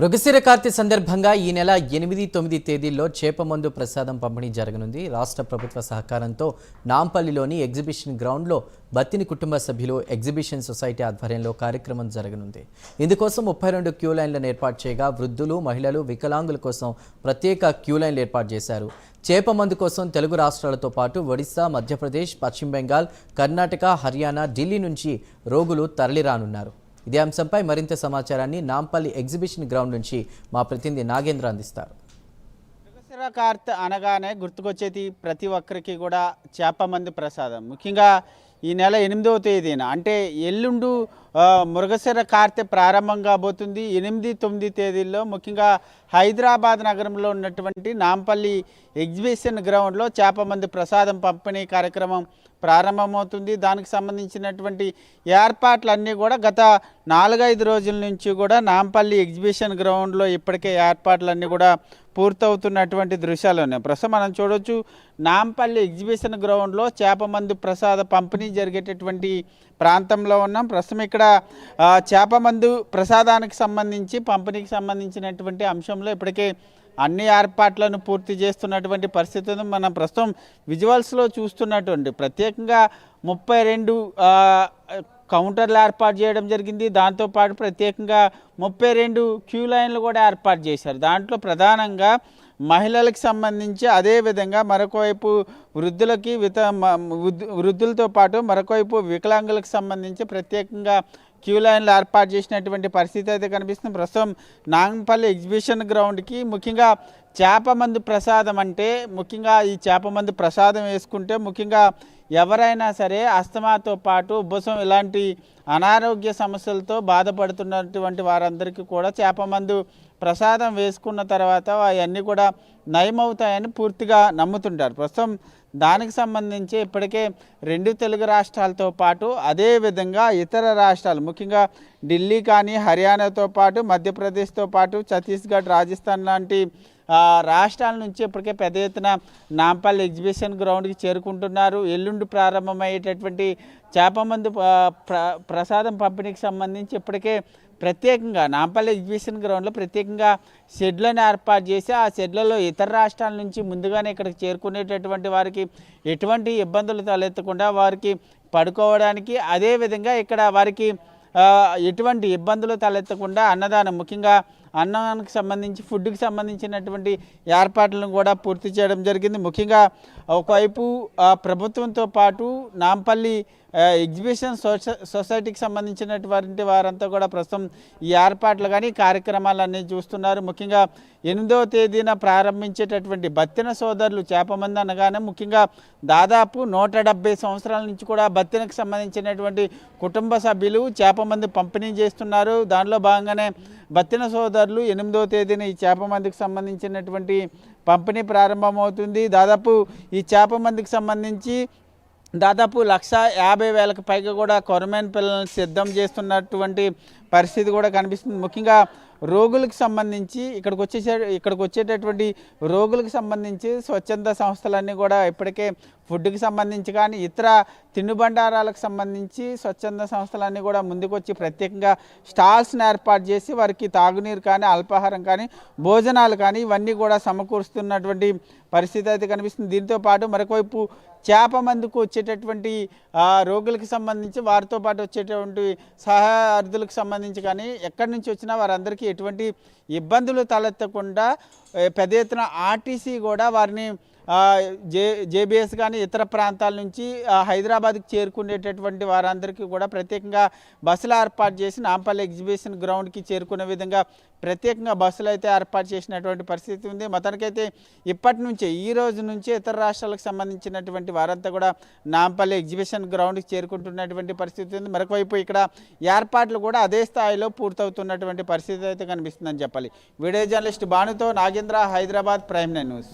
మృగశిర సందర్భంగా ఈ నెల ఎనిమిది తొమ్మిది తేదీల్లో చేపమందు ప్రసాదం పంపిణీ జరగనుంది. రాష్ట్ర ప్రభుత్వ సహకారంతో నాంపల్లిలోని ఎగ్జిబిషన్ గ్రౌండ్లో బత్తిని కుటుంబ సభ్యులు ఎగ్జిబిషన్ సొసైటీ ఆధ్వర్యంలో కార్యక్రమం జరగనుంది. ఇందుకోసం ముప్పై రెండు క్యూ లైన్లను ఏర్పాటు చేయగా వృద్ధులు మహిళలు వికలాంగుల కోసం ప్రత్యేక క్యూ లైన్లు ఏర్పాటు చేశారు. చేపమందు కోసం తెలుగు రాష్ట్రాలతో పాటు ఒడిశా మధ్యప్రదేశ్ పశ్చిమ బెంగాల్ కర్ణాటక హర్యానా ఢిల్లీ నుంచి రోగులు తరలిరానున్నారు. ఇదే అంశంపై మరింత సమాచారాన్ని నాంపల్లి ఎగ్జిబిషన్ గ్రౌండ్ నుంచి మా ప్రతినిధి నాగేంద్ర అందిస్తారు. మృగశిర అనగానే గుర్తుకొచ్చేది ప్రతి ఒక్కరికి కూడా చేపమంది ప్రసాదం. ముఖ్యంగా ఈ నెల ఎనిమిదవ తేదీన అంటే ఎల్లుండు మృగశిర కార్తె ప్రారంభం కాబోతుంది. ఎనిమిది తొమ్మిది తేదీల్లో ముఖ్యంగా హైదరాబాద్ నగరంలో ఉన్నటువంటి నాంపల్లి ఎగ్జిబిషన్ గ్రౌండ్లో చేపమంది ప్రసాదం పంపిణీ కార్యక్రమం ప్రారంభమవుతుంది. దానికి సంబంధించినటువంటి ఏర్పాట్లన్నీ కూడా గత నాలుగైదు రోజుల నుంచి కూడా నాంపల్లి ఎగ్జిబిషన్ గ్రౌండ్లో ఇప్పటికే ఏర్పాట్లన్నీ కూడా పూర్తవుతున్నటువంటి దృశ్యాలు ఉన్నాయి. ప్రస్తుతం మనం చూడవచ్చు నాంపల్లి ఎగ్జిబిషన్ గ్రౌండ్లో చేపమందు ప్రసాద పంపిణీ జరిగేటటువంటి ప్రాంతంలో ఉన్నాం. ప్రస్తుతం ఇక్కడ ఆ, చేపమందు ప్రసాదానికి సంబంధించి పంపిణీకి సంబంధించినటువంటి అంశంలో ఇప్పటికే అన్ని ఏర్పాట్లను పూర్తి చేస్తున్నటువంటి పరిస్థితులను మనం ప్రస్తుతం విజువల్స్లో చూస్తున్నటువంటి ప్రత్యేకంగా ముప్పై రెండు కౌంటర్లు ఏర్పాటు చేయడం జరిగింది. దాంతోపాటు ప్రత్యేకంగా ముప్పై రెండు క్యూ లైన్లు కూడా ఏర్పాటు చేశారు. దాంట్లో ప్రధానంగా మహిళలకు సంబంధించి అదేవిధంగా మరొకవైపు వృద్ధులకి విత మ- వృద్ధులతో పాటు మరొకవైపు వికలాంగులకు సంబంధించి ప్రత్యేకంగా క్యూ లైన్లు ఏర్పాటు చేసినటువంటి పరిస్థితి అయితే కనిపిస్తుంది. ప్రస్తుతం నాంపల్లి ఎగ్జిబిషన్ గ్రౌండ్కి ముఖ్యంగా చేపమందు ప్రసాదం అంటే ముఖ్యంగా ఈ చేపమందు ప్రసాదం వేసుకుంటే ముఖ్యంగా ఎవరైనా సరే అస్తమాతో పాటు ఉబ్బసం ఇలాంటి అనారోగ్య సమస్యలతో బాధపడుతున్నటువంటి వారందరికీ కూడా చేపమందు ప్రసాదం వేసుకున్న తర్వాత అవన్నీ కూడా నయమవుతాయని పూర్తిగా నమ్ముతుంటారు. ప్రస్తుతం దానికి సంబంధించి ఇప్పటికే రెండు తెలుగు రాష్ట్రాలతో పాటు అదేవిధంగా ఇతర రాష్ట్రాలు ముఖ్యంగా ఢిల్లీ కానీ హర్యానాతో పాటు మధ్యప్రదేశ్తో పాటు ఛత్తీస్గఢ్ రాజస్థాన్ లాంటి రాష్ట్రాల నుంచి ఇప్పటికే పెద్ద ఎత్తున నాంపల్లి ఎగ్జిబిషన్ గ్రౌండ్కి చేరుకుంటున్నారు. ఎల్లుండి ప్రారంభమయ్యేటటువంటి చేపమందు ప్ర ప్రసాదం పంపిణీకి సంబంధించి ఇప్పటికే ప్రత్యేకంగా నాంపల్లి ఎగ్జిబిషన్ గ్రౌండ్లో ప్రత్యేకంగా షెడ్లను ఏర్పాటు చేసి ఆ షెడ్లలో ఇతర రాష్ట్రాల నుంచి ముందుగానే ఇక్కడికి చేరుకునేటటువంటి వారికి ఎటువంటి ఇబ్బందులు తలెత్తకుండా వారికి పడుకోవడానికి అదేవిధంగా ఇక్కడ వారికి ఎటువంటి ఇబ్బందులు తలెత్తకుండా అన్నదానం ముఖ్యంగా అన్నానికి సంబంధించి ఫుడ్కి సంబంధించినటువంటి ఏర్పాట్లను కూడా పూర్తి చేయడం జరిగింది. ముఖ్యంగా ఒకవైపు ఆ, ప్రభుత్వంతో పాటు నాంపల్లి ఎగ్జిబిషన్ సోష సొసైటీకి సంబంధించినటువంటి వారంతా కూడా ప్రస్తుతం ఈ ఏర్పాట్లు కానీ కార్యక్రమాలన్నీ చూస్తున్నారు. ముఖ్యంగా ఎనిమిదవ తేదీన ప్రారంభించేటటువంటి బత్తిన సోదరులు చేపమంది అనగానే ముఖ్యంగా దాదాపు నూట సంవత్సరాల నుంచి కూడా బత్తినకు సంబంధించినటువంటి కుటుంబ సభ్యులు చేపమంది పంపిణీ చేస్తున్నారు. దానిలో భాగంగానే బత్తిన సోదరులు ఎనిమిదవ తేదీన ఈ చేపమందికి సంబంధించినటువంటి పంపిణీ ప్రారంభమవుతుంది. దాదాపు ఈ చేపమందికి సంబంధించి దాదాపు లక్ష యాభై వేలకు పైగా కూడా కొరమైన పిల్లల్ని సిద్ధం చేస్తున్నటువంటి పరిస్థితి కూడా కనిపిస్తుంది. ముఖ్యంగా రోగులకు సంబంధించి ఇక్కడికి వచ్చేసే ఇక్కడికి వచ్చేటటువంటి రోగులకు సంబంధించి స్వచ్ఛంద సంస్థలన్నీ కూడా ఇప్పటికే ఫుడ్కి సంబంధించి కానీ ఇతర తినుబండారాలకు సంబంధించి స్వచ్ఛంద సంస్థలన్నీ కూడా ముందుకొచ్చి ప్రత్యేకంగా స్టాల్స్ని ఏర్పాటు చేసి వారికి తాగునీరు కానీ అల్పాహారం కానీ భోజనాలు కానీ ఇవన్నీ కూడా సమకూరుస్తున్నటువంటి పరిస్థితి అయితే కనిపిస్తుంది. దీంతో పాటు మరొకవైపు చేప మందుకు వచ్చేటటువంటి రోగులకు సంబంధించి వారితో పాటు వచ్చేటువంటి సహార్థులకు సంబంధించి కానీ ఎక్కడి నుంచి వచ్చినా వారందరికీ ఎటువంటి ఇబ్బందులు తలెత్తకుండా పెద్ద ఎత్తున ఆర్టీసీ కూడా వారిని జే జేబీఎస్ కానీ ఇతర ప్రాంతాల నుంచి హైదరాబాద్కి చేరుకునేటటువంటి వారందరికీ కూడా ప్రత్యేకంగా బస్సులు ఏర్పాటు చేసి నాంపల్లి ఎగ్జిబిషన్ గ్రౌండ్కి చేరుకునే విధంగా ప్రత్యేకంగా బస్సులు అయితే ఏర్పాటు చేసినటువంటి పరిస్థితి ఉంది. మొత్తానికైతే ఇప్పటి నుంచే ఈ రోజు నుంచే ఇతర రాష్ట్రాలకు సంబంధించినటువంటి వారంతా కూడా నాంపల్లి ఎగ్జిబిషన్ గ్రౌండ్కి చేరుకుంటున్నటువంటి పరిస్థితి ఉంది. మరొకవైపు ఇక్కడ ఏర్పాట్లు కూడా అదే స్థాయిలో పూర్తవుతున్నటువంటి పరిస్థితి అయితే కనిపిస్తుందని చెప్పాలి. Video journalist భానుతో Nagendra Hyderabad prime nine news.